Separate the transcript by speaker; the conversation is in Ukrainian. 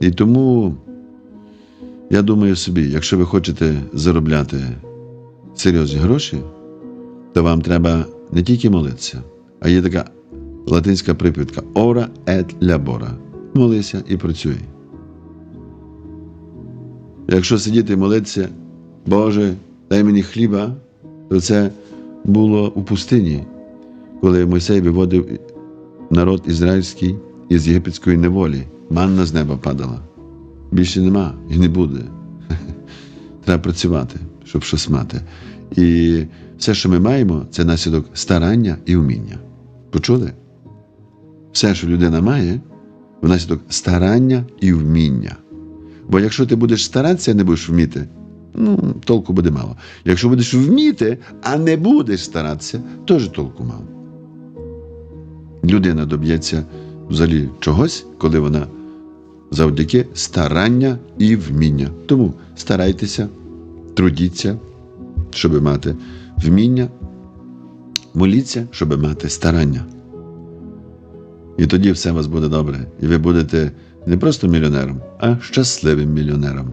Speaker 1: І тому я думаю собі, якщо ви хочете заробляти серйозні гроші, то вам треба не тільки молитися, а є така латинська припівка ora et labora. Молися і працюй. Якщо сидіти і молитися, Боже, дай мені хліба, то це було у пустині, коли Мойсей виводив народ ізраїльський із єгипетської неволі. Манна з неба падала. Більше нема і не буде. Треба працювати, щоб щось мати. І все, що ми маємо, це наслідок старання і вміння. Почули? Все, що людина має, внаслідок старання і вміння. Бо якщо ти будеш старатися, не будеш вміти, ну, толку буде мало. Якщо будеш вміти, а не будеш старатися, теж толку мало. Людина доб'ється взагалі чогось, коли вона завдяки старання і вміння. Тому старайтеся, трудіться, щоб мати вміння, моліться, щоб мати старання. І тоді все у вас буде добре. І ви будете не просто мільйонером, а щасливим мільйонером.